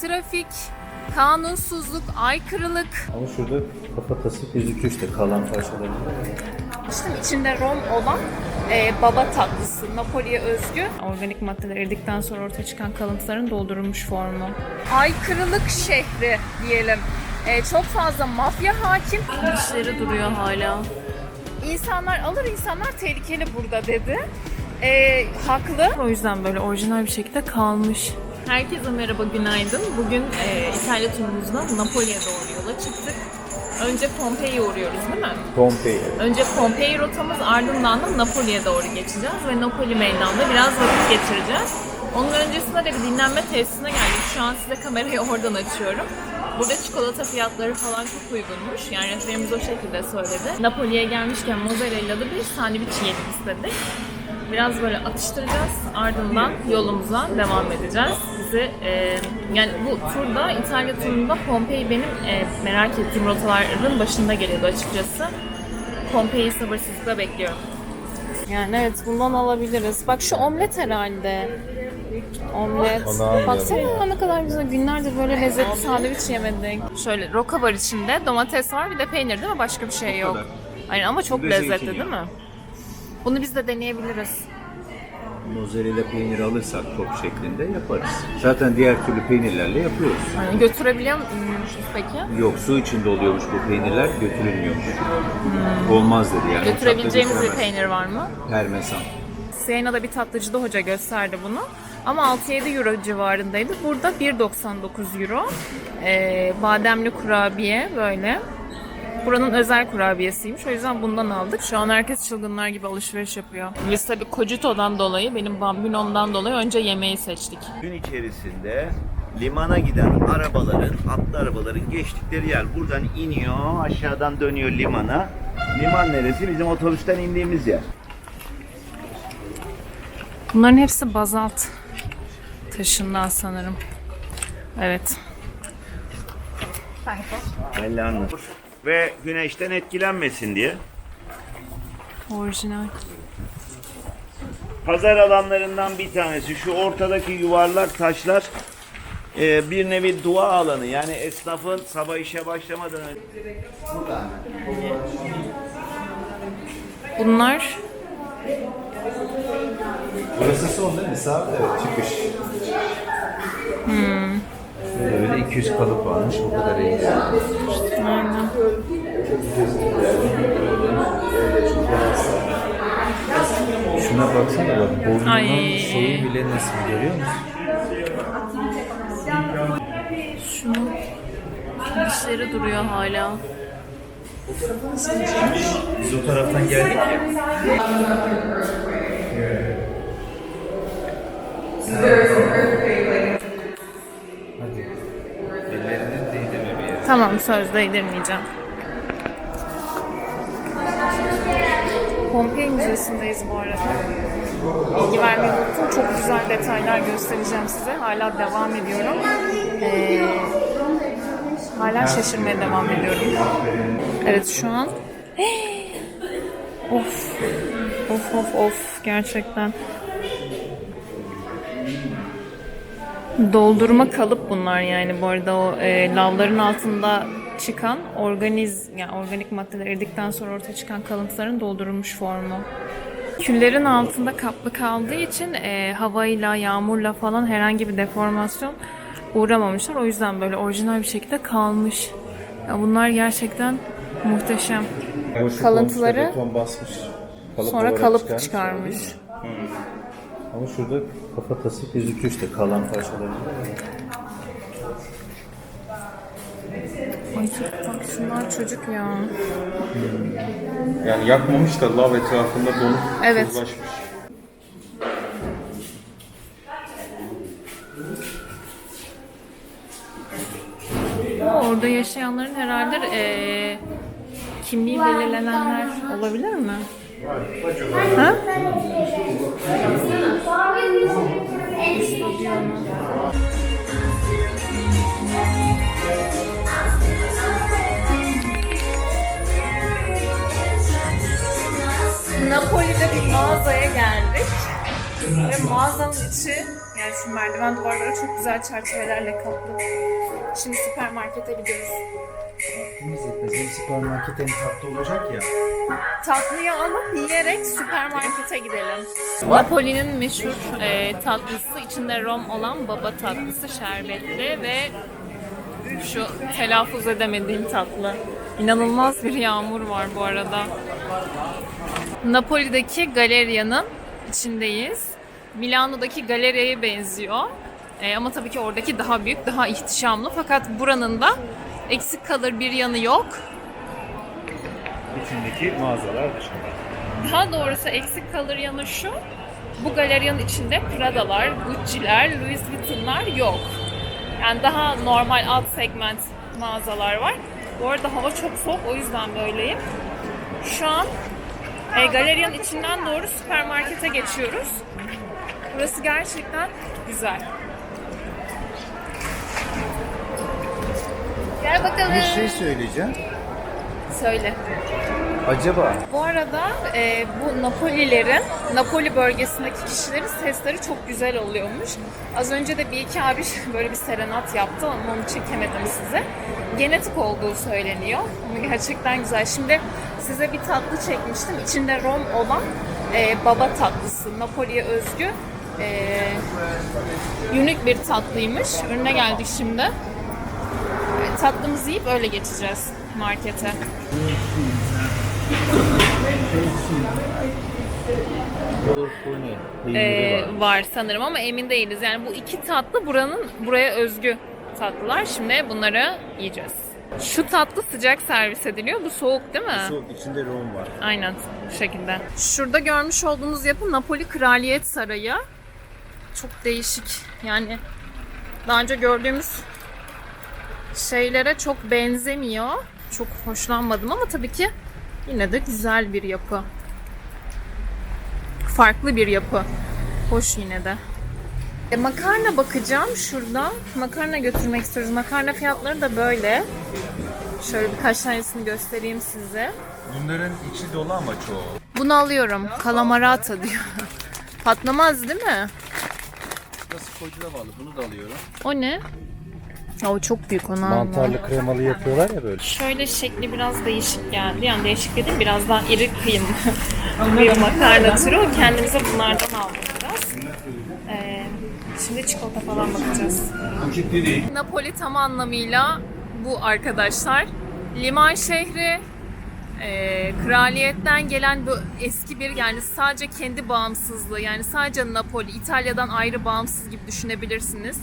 trafik, kanunsuzluk, aykırılık. Ama şurada kafatası gözüküyor işte kalan parçaları. İşte içinde rom olan e, baba tatlısı, Napoli'ye özgü. Organik maddeler eridikten sonra ortaya çıkan kalıntıların doldurulmuş formu. Aykırılık şehri diyelim. E, çok fazla mafya hakim. İşleri duruyor hala. İnsanlar alır insanlar tehlikeli burada dedi. E, haklı. O yüzden böyle orijinal bir şekilde kalmış. Herkese merhaba, günaydın. Bugün e, İtalya turumuzda Napoli'ye doğru yola çıktık. Önce Pompei'ye uğruyoruz değil mi? Pompei. Önce Pompei rotamız ardından da Napoli'ye doğru geçeceğiz ve Napoli meydanda biraz vakit geçireceğiz. Onun öncesinde de bir dinlenme tesisine geldik. Şu an size kamerayı oradan açıyorum. Burada çikolata fiyatları falan çok uygunmuş. Yani rehberimiz o şekilde söyledi. Napoli'ye gelmişken mozzarella'da bir sandviç yiyelim istedik. Biraz böyle atıştıracağız. Ardından yolumuza devam edeceğiz. Bizi e, yani bu turda İtalya turunda Pompei benim e, merak ettiğim rotaların başında geliyordu açıkçası. Pompei'yi sabırsızlıkla bekliyorum. Yani evet bundan alabiliriz. Bak şu omlet herhalde. Omlet. Almayalım. Baksana ne kadar güzel. Günlerdir böyle lezzetli sandviç yemedik. Şöyle roka var içinde. Domates var bir de peynir değil mi? Başka bir şey yok. Aynen ama çok de lezzetli değil mi? Bunu biz de deneyebiliriz. Mozzarella peyniri alırsak top şeklinde yaparız. Zaten diğer türlü peynirlerle yapıyoruz. Yani götürebiliyor musunuz peki? Yok su içinde oluyormuş bu peynirler götürülmüyormuş. Olmaz dedi yani. Götürebileceğimiz bir peynir var mı? Parmesan. Siena'da bir tatlıcıda hoca gösterdi bunu. Ama 6-7 euro civarındaydı. Burada 1.99 euro. Ee, bademli kurabiye böyle. Buranın özel kurabiyesiymiş. O yüzden bundan aldık. Şu an herkes çılgınlar gibi alışveriş yapıyor. Biz tabii Cogito'dan dolayı, benim Bambinom'dan dolayı önce yemeği seçtik. Gün içerisinde limana giden arabaların, atlı arabaların geçtikleri yer. Buradan iniyor, aşağıdan dönüyor limana. Liman neresi? Bizim otobüsten indiğimiz yer. Bunların hepsi bazalt taşından sanırım. Evet. Belli anladım. Ve güneşten etkilenmesin diye. Orijinal. Pazar alanlarından bir tanesi. Şu ortadaki yuvarlak taşlar e, bir nevi dua alanı. Yani esnafın sabah işe başlamadan önce Bunlar Burası son değil mi? Sağ evet çıkış. 200 kalıp varmış bu kadar iyi. Aynen. Şuna baksana bak burnunun şeyi bile nasıl görüyor musun? Şunun dişleri duruyor hala. Biz o taraftan geldik ya. Hadi. Tamam söz değdirmeyeceğim. Pompei Müzesi'ndeyiz bu arada. Bilgi vermeyi unuttum. Çok güzel detaylar göstereceğim size. Hala devam ediyorum. Ee, hala şaşırmaya devam ediyorum. Evet şu an of of of of gerçekten Doldurma kalıp bunlar yani bu arada o e, lavların altında çıkan organiz yani organik maddeler eridikten sonra ortaya çıkan kalıntıların doldurulmuş formu. Küllerin altında kaplı kaldığı için e, havayla, yağmurla falan herhangi bir deformasyon uğramamışlar. O yüzden böyle orijinal bir şekilde kalmış. Ya bunlar gerçekten muhteşem. Kalıntıları Beton basmış. Kalıp Sonra olarak kalıp çıkarmış. Ama şurada kafatası gözüküyor işte kalan parçaları. Ay bak şunlar çocuk ya. Yani yakmamış da lav etrafında donup Evet. tozlaşmış. Ama orada yaşayanların herhalde eee kimliği belirlenenler olabilir mi? Ha? Napoli'de bir mağazaya geldik. Ve mağazanın içi yani şu merdiven duvarları çok güzel çerçevelerle kaplı. Şimdi süpermarkete gidiyoruz. Temiz etmez. Hem süpermarket hem tatlı olacak ya. Tatlıyı alıp yiyerek süpermarkete gidelim. Napoli'nin meşhur e, tatlısı içinde rom olan baba tatlısı şerbetli ve şu telaffuz edemediğim tatlı. İnanılmaz bir yağmur var bu arada. Napoli'deki galeriyanın içindeyiz. Milano'daki galeriye benziyor. E, ama tabii ki oradaki daha büyük, daha ihtişamlı. Fakat buranın da eksik kalır bir yanı yok. İçindeki mağazalar dışında. Daha doğrusu eksik kalır yanı şu. Bu galeriyanın içinde Prada'lar, Gucci'ler, Louis Vuitton'lar yok. Yani daha normal alt segment mağazalar var. Bu arada hava çok soğuk o yüzden böyleyim. Şu an e, galeriyanın içinden doğru süpermarkete geçiyoruz. Burası gerçekten güzel. Gel bakalım. Bir şey söyleyeceğim. Söyle. Acaba Bu arada e, bu Napolilerin, Napoli bölgesindeki kişilerin sesleri çok güzel oluyormuş. Az önce de bir iki abi böyle bir serenat yaptı ama onu çekemedim size. Genetik olduğu söyleniyor. Ama gerçekten güzel. Şimdi size bir tatlı çekmiştim. İçinde rom olan e, baba tatlısı. Napoli'ye özgü e, unik bir tatlıymış. Önüne geldik şimdi. E, tatlımızı yiyip öyle geçeceğiz markete. Ee, var. var sanırım ama emin değiliz. Yani bu iki tatlı buranın buraya özgü tatlılar. Şimdi bunları yiyeceğiz. Şu tatlı sıcak servis ediliyor. Bu soğuk değil mi? Soğuk içinde rom var. Aynen bu şekilde. Şurada görmüş olduğunuz yapı Napoli Kraliyet Sarayı. Çok değişik. Yani daha önce gördüğümüz şeylere çok benzemiyor. Çok hoşlanmadım ama tabii ki yine de güzel bir yapı. Farklı bir yapı. Hoş yine de. E, makarna bakacağım şurada. Makarna götürmek istiyoruz. Makarna fiyatları da böyle. Şöyle birkaç tanesini göstereyim size. Bunların içi dolu ama çoğu. Bunu alıyorum. Kalamarata diyor. Patlamaz değil mi? Nasıl kocuda bağlı. Bunu da alıyorum. O ne? O çok büyük onu. Mantarlı kremalı yapıyorlar ya böyle. Şöyle şekli biraz değişik geldi. Yani değişik dedim biraz daha iri kıyımlı bir makarna türü. Kendimize bunlardan aldık biraz. Ee, şimdi çikolata falan bakacağız. Napoli tam anlamıyla bu arkadaşlar. Liman şehri, e, kraliyetten gelen bu eski bir yani sadece kendi bağımsızlığı yani sadece Napoli İtalya'dan ayrı bağımsız gibi düşünebilirsiniz.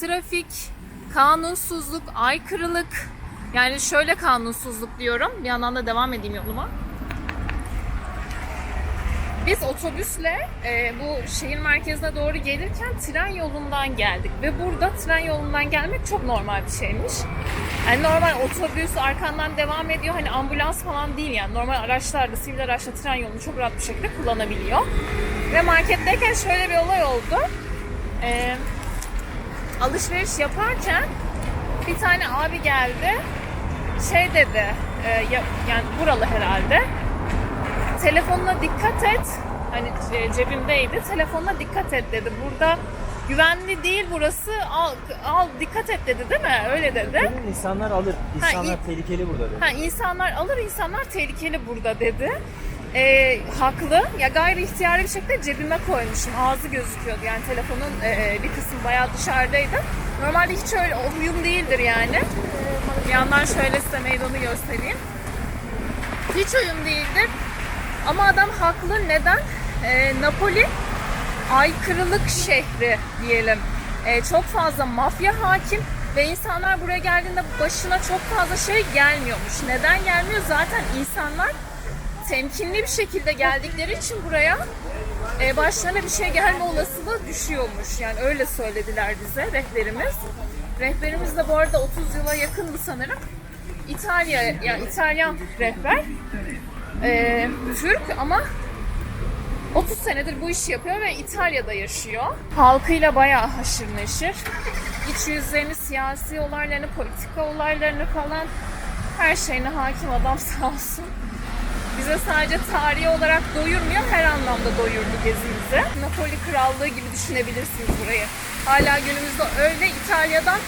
Trafik, kanunsuzluk, aykırılık yani şöyle kanunsuzluk diyorum bir yandan da devam edeyim yoluma. Biz otobüsle e, bu şehir merkezine doğru gelirken tren yolundan geldik ve burada tren yolundan gelmek çok normal bir şeymiş. Yani normal otobüs arkandan devam ediyor hani ambulans falan değil yani normal araçlarla sivil araçla tren yolunu çok rahat bir şekilde kullanabiliyor. Ve marketteyken şöyle bir olay oldu. E, alışveriş yaparken bir tane abi geldi şey dedi e, ya- yani buralı herhalde telefonuna dikkat et. Hani e, cebimdeydi. Telefonuna dikkat et dedi. Burada güvenli değil burası. Al, al dikkat et dedi değil mi? Öyle dedi. İnsanlar alır. İnsanlar iyi. tehlikeli burada dedi. Ha insanlar alır, insanlar tehlikeli burada dedi. E, haklı. Ya gayri ihtiyari bir şekilde cebime koymuşum. Ağzı gözüküyordu. Yani telefonun e, bir kısmı bayağı dışarıdaydı. Normalde hiç öyle o huyum değildir yani. Bir yandan şöyle size meydanı göstereyim. Hiç uyum değildir. Ama adam haklı. Neden? Ee, Napoli aykırılık şehri diyelim. Ee, çok fazla mafya hakim ve insanlar buraya geldiğinde başına çok fazla şey gelmiyormuş. Neden gelmiyor? Zaten insanlar temkinli bir şekilde geldikleri için buraya e, başlarına bir şey gelme olasılığı düşüyormuş. Yani öyle söylediler bize rehberimiz. Rehberimiz de bu arada 30 yıla yakındı sanırım. İtalya, yani İtalyan rehber. Ee, Türk ama 30 senedir bu işi yapıyor ve İtalya'da yaşıyor. Halkıyla bayağı haşır neşir. İç yüzlerini, siyasi olaylarını, politika olaylarını falan her şeyine hakim adam sağ olsun. Bize sadece tarihi olarak doyurmuyor, her anlamda doyurdu gezimizi. size. Napoli krallığı gibi düşünebilirsiniz burayı. Hala günümüzde öyle İtalya'dan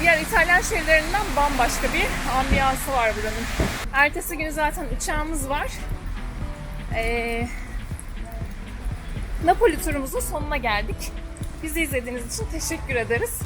diğer İtalyan şehirlerinden bambaşka bir ambiyansı var buranın. Ertesi günü zaten uçağımız var. Ee, Napoli turumuzun sonuna geldik. Bizi izlediğiniz için teşekkür ederiz.